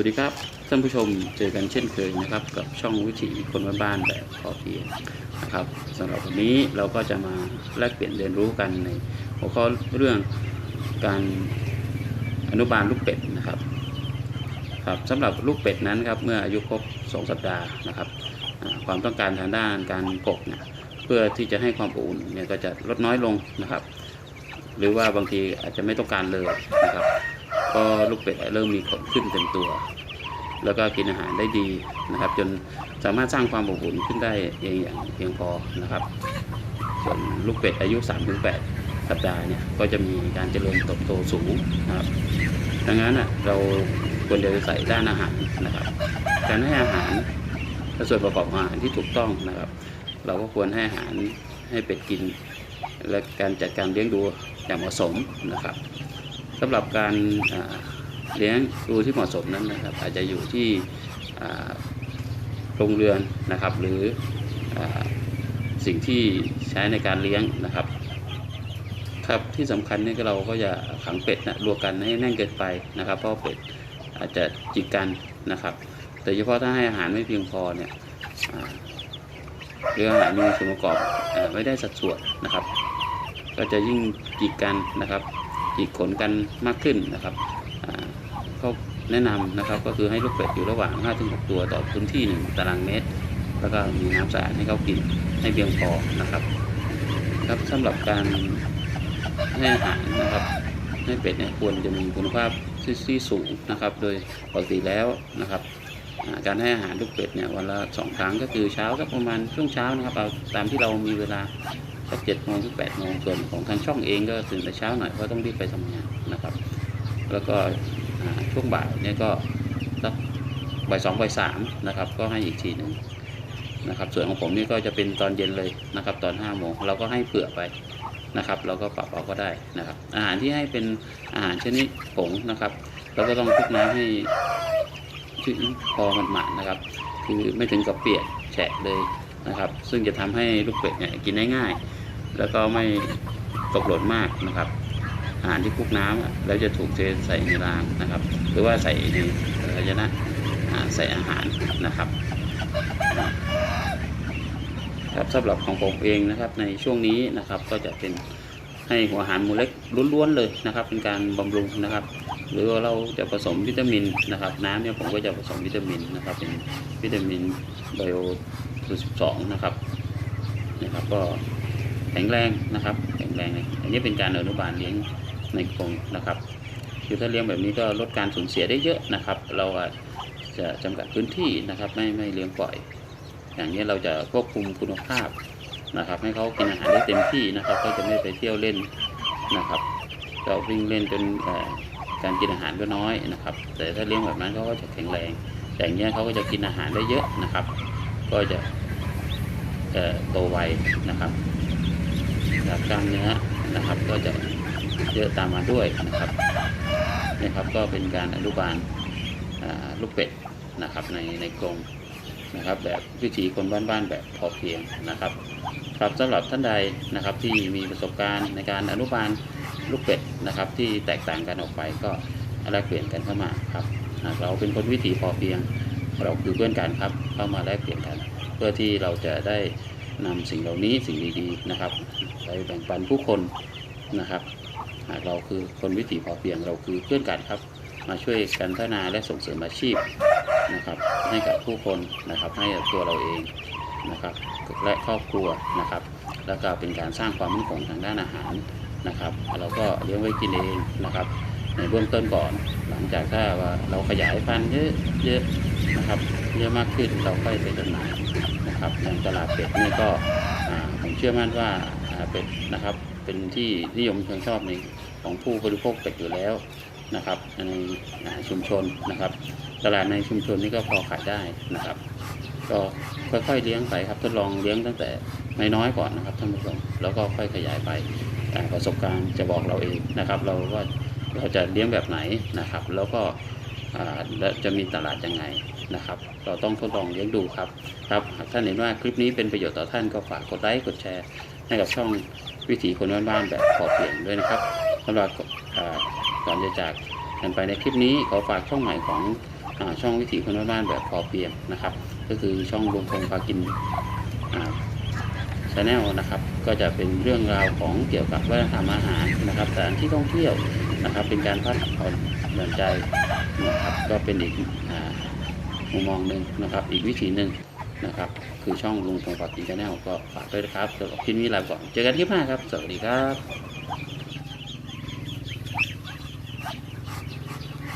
วัสดีครับท่านผู้ชมเจอกันเช่นเคยนะครับ กับช่องวิถีคนบ้านแบบพอเพียงนะครับสำหรับวันนี้เราก็จะมาแลกเปลี่ยนเรียนรู้กันในหัวข้อเรื่องการอนุบาลลูกเป็ดนะครับครับสำหรับลูกเป็ดนั้นครับเมื่ออายุครบ 2 สัปดาห์นะครับความต้องการทางด้านการกกเนี่ยเพื่อที่จะให้ความอบอุ่นเนี่ยก็จะลดน้อยลงนะครับ หรือว่าบางทีอาจจะไม่ต้องการเลยนะครับ ก็ลูกเป็ดเริ่มมีขนขึ้นเต็มตัว แล้วก็กินอาหารได้ดีนะครับ จนสามารถสร้างความอบอุ่นขึ้นได้เองอย่างเพียงพอนะครับ ส่วนลูกเป็ดอายุ 3-8 สัปดาห์เนี่ยก็จะมีการเจริญเติบโตสูงนะครับ ดังนั้นอะเราควรจะใส่ด้านอาหารนะครับ การให้อาหารและส่วนประกอบอาหารที่ถูกต้องนะครับ เราก็ควรให้อาหารให้เป็ดกิน และการจัดการเลี้ยงดูอย่างเหมาะสมนะครับ สำหรับการเลี้ยงดูที่เหมาะสมนั้นนะครับ อาจจะอยู่ที่โรงเรือนนะครับ หรืออสิ่งที่ใช้ในการเลี้ยงนะครับ ครับที่สำคัญนี่ก็เราก็อย่าขังเป็ดนะรวมกันให้แน่นเกินไปนะครับ เพราะเป็ดอาจจะจิกกันนะครับแต่เฉพาะถ้าให้อาหารไม่เพียงพอเนี่ยอ่าหรืออาหารมีส่วนประกอบอไม่ได้สัดส่วนนะครับ ก็จะยิ่งจิกกันนะครับ จิกขนกันมากขึ้นนะครับเขาแนะนำนะครับก็คือให้ลูกเป็ดอยู่ระหว่าง 5-6 ตัวต่อพื้นที่ 1 ตารางเมตร แล้วก็มีน้ำสะอาดให้เขากินให้เพียงพอนะครับครับสำหรับการให้อาหารนะครับให้เป็ดเนี่ยควรจะมีคุณภาพที่สูงนะครับ โดยปกติแล้วนะครับการให้อาหารลูกเป็ดเนี่ยวันละสองครั้งก็คือเช้าสักประมาณช่วงเช้านะครับเอาตามที่เรามีเวลา สักเจ็ดโมงถึงแปดโมงส่วนของทางช่องเองก็ตื่นแต่เช้าหน่อยเพราะต้องรีบไปทำงานนะครับ แล้วก็ช่วงบ่ายเนี่ยก็สักบ่ายสองบ่ายสามนะครับ ก็ให้อีกทีหนึ่งนะครับส่วนของผมนี่ก็จะเป็นตอนเย็นเลยนะครับ ตอนห้าโมงเราก็ให้เผื่อไปนะครับ เราก็ปรับเอาก็ได้นะครับ อาหารที่ให้เป็นอาหารชนิดผงนะครับเราก็ต้องคลุกน้ำให้ชื้นพอมันหมาดๆนะครับ คือไม่ถึงกับเปียกแฉะเลยนะครับ ซึ่งจะทำให้ลูกเป็ดเนี่ยกินได้ง่าย แล้วก็ไม่ตกหล่นมากนะครับอาหารที่คลุกน้ำอะแล้วจะถูกเทใส่ในรางนะครับ หรือว่าใส่ในภาชนะใส่อาหารนะครับครับสำหรับของผมเองนะครับในช่วงนี้นะครับก็จะเป็นให้หัวอาหารมูเล็กล้วนๆเลยนะครับ เป็นการบำรุงนะครับ หรือว่าเราจะผสมวิตามินนะครับ น้ำเนี่ยผมก็จะผสมวิตามินนะครับ เป็นวิตามินไบโอ12นะครับนะครับก็ ข็งแรงนะครับ แข็งแรงเลยอันนี้เป็นการอนุบาลเลี้ยงในกรงนะครับคือถ้าเลี้ยงแบบนี้ก็ลดการสูญเสียได้เยอะนะครับ เราจะจำกัดพื้นที่นะครับ ไม่ไม่เลี้ยงปล่อย อย่างนี้เราจะควบคุมคุณภาพนะครับ ให้เขากินอาหารได้เต็มที่นะครับก็จะไม่ไปเที่ยวเล่นนะครับก็วิ่งเล่นจนการกินอาหารก็น้อยนะครับ แต่ถ้าเลี้ยงแบบนั้นเขาก็จะแข็งแรง แต่อย่างเงี้ยเขาก็จะกินอาหารได้เยอะนะครับ ก็จะโตไวนะครับ กกล้ามเนื้อนะครับ ก็จะเยอะตามมาด้วยนะครับนะครับก็เป็นการอนุบาลลูกเป็ดนะครับในในกรงนะครับ แบบวิถีคนบ้านๆแบบพอเพียงนะครับ ครับสำหรับท่านใดนะครับที่มีประสบการณ์ในการอนุบาลลูกเป็ดนะครับที่แตกต่างกันออกไปก็แลกเปลี่ยนกันเข้ามาครับหากเราเป็นคนวิถีพอเพียง เราคือเพื่อนกันครับ เข้ามาแลกเปลี่ยนกัน เพื่อที่เราจะได้นำสิ่งเหล่านี้สิ่งดีๆนะครับ ไปแบ่งปันผู้คนนะครับ หากเราคือคนวิถีพอเพียงเราคือเพื่อนกันครับ มาช่วยกันพัฒนาและส่งเสริมอาชีพนะครับ ให้กับผู้คนนะครับ ให้กับตัวเราเองนะครับ และครอบครัวนะครับ แล้วก็เป็นการสร้างความมั่นคงทางด้านอาหารนะครับ เราก็เลี้ยงไว้กินเองนะครับ ในเบื้องต้นก่อน หลังจากถ้าว่าเราขยายพันธุ์เยอะเยอะนะครับเยอะมากขึ้นเราค่อยไปจำหน่ายนะครับอย่างตลาดเป็ดนี่ก็ผมเชื่อมั่นว่า เป็ดนะครับ เป็นที่นิยมชมชอบในของผู้บริโภคเป็ดอยู่แล้วนะครับในชุมชนนะครับ ตลาดในชุมชนนี่ก็พอขายได้นะครับ ก็ค่อยๆเลี้ยงไปครับทดลองเลี้ยงตั้งแต่น้อยๆก่อนนะครับท่านผู้ชมแล้วก็ค่อยขยายไปอ่ประสบการณ์จะบอกเราเองนะครับ เราว่าเราจะเลี้ยงแบบไหนนะครับ แล้วก็และจะมีตลาดยังไงนะครับ เราต้องทดลองเลี้ยงดูครับครับหากท่านเห็นว่าคลิปนี้เป็นประโยชน์ต่อท่านก็ฝากกดไลค์กดแชร์ ให้กับช่องวิถีคนบ้านๆแบบพอเพียงด้วยนะครับสำหรับก่อนจะจากกันไปในคลิปนี้ขอฝากช่องใหม่ของอช่องวิถีคนบ้านๆแบบพอเพียงนะครับ ก็คือช่องรวมพงพากินชาแนลนะครับ ก็จะเป็นเรื่องราวของเกี่ยวกับวัฒนธรรมอาหารนะครับสถานที่ท่องเที่ยวนะครับ เป็นการพักผ่อนหย่อนใจนะครับ ก็เป็นอีกมุมมองหนึ่งนะครับ อีกวิธีหนึ่ง นะครับ คือช่องลุงพงปากินชาแนลก็ฝากด้วยนะครับสำหรับคลิปนี้ลาไปก่อนเจอกันคลิปหน้าครับ สวัสดีครับ